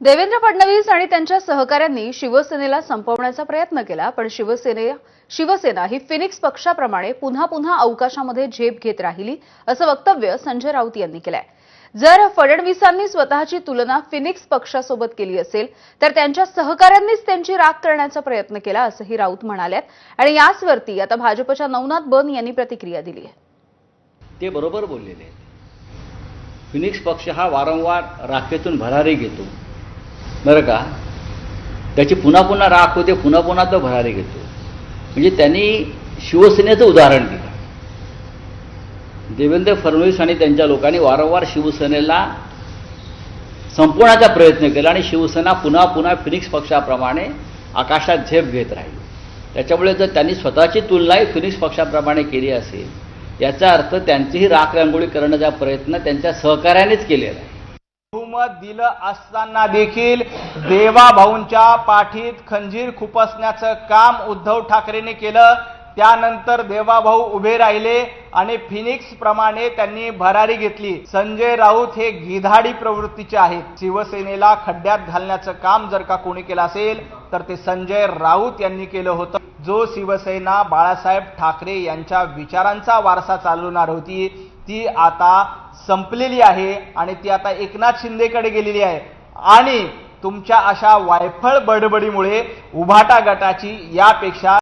देवेंद्र फडणवीस आणि त्यांच्या सहकाऱ्यांनी शिवसेनेला संपवण्याचा प्रयत्न केला पण शिवसेने शिवसेना ही फिनिक्स पक्षाप्रमाणे पुन्हा पुन्हा अवकाशामध्ये झेप घेत राहिली असं वक्तव्य संजय राऊत यांनी केलंय. जर फडणवीसांनी स्वतःची तुलना फिनिक्स पक्षासोबत केली असेल तर त्यांच्या सहकाऱ्यांनीच त्यांची राग करण्याचा प्रयत्न केला असंही राऊत म्हणाल्यात. आणि याचवरती आता भाजपच्या नवनाथ बन यांनी प्रतिक्रिया दिली आहे. ते बरोबर बोललेले फिनिक्स पक्ष हा वारंवार राखेतून भरारी घेतो. बरं का? त्याची पुन्हा पुन्हा राख होते पुन्हा पुन्हा तो भरारी घेतो. म्हणजे त्यांनी शिवसेनेचं उदाहरण दिलं. देवेंद्र फडणवीस आणि त्यांच्या लोकांनी वारंवार शिवसेनेला संपवण्याचा प्रयत्न केला आणि शिवसेना पुन्हा पुन्हा फिनिक्स पक्षाप्रमाणे आकाशात झेप घेत राहिली. त्याच्यामुळे जर त्यांनी स्वतःची तुलनाही फिनिक्स पक्षाप्रमाणे केली असेल याचा अर्थ त्यांचीही राख रांगोळी करण्याचा प्रयत्न त्यांच्या सहकार्यानेच केलेला आहे. बहुमत दिलं असताना देखील देवाभाऊंच्या पाठीत खंजीर खुपसण्याचं काम उद्धव ठाकरेंनी केलं. त्यानंतर देवाभाऊ उभे राहिले आणि फिनिक्स प्रमाणे त्यांनी भरारी घेतली. संजय राऊत हे गिधाडी प्रवृत्तीचे आहेत. शिवसेनेला खड्ड्यात घालण्याचं काम जर का कोणी केलं असेल तर ते संजय राऊत यांनी केलं होतं. जो शिवसेना बाळासाहेब ठाकरे यांच्या विचारांचा वारसा चालवणार होती ती आता संपलेली आहे आणि ती आता एकनाथ शिंदेकडे गेलेली आहे. आणि तुमच्या अशा वायफळ बडबडीमुळे उभाटा गटाची यापेक्षा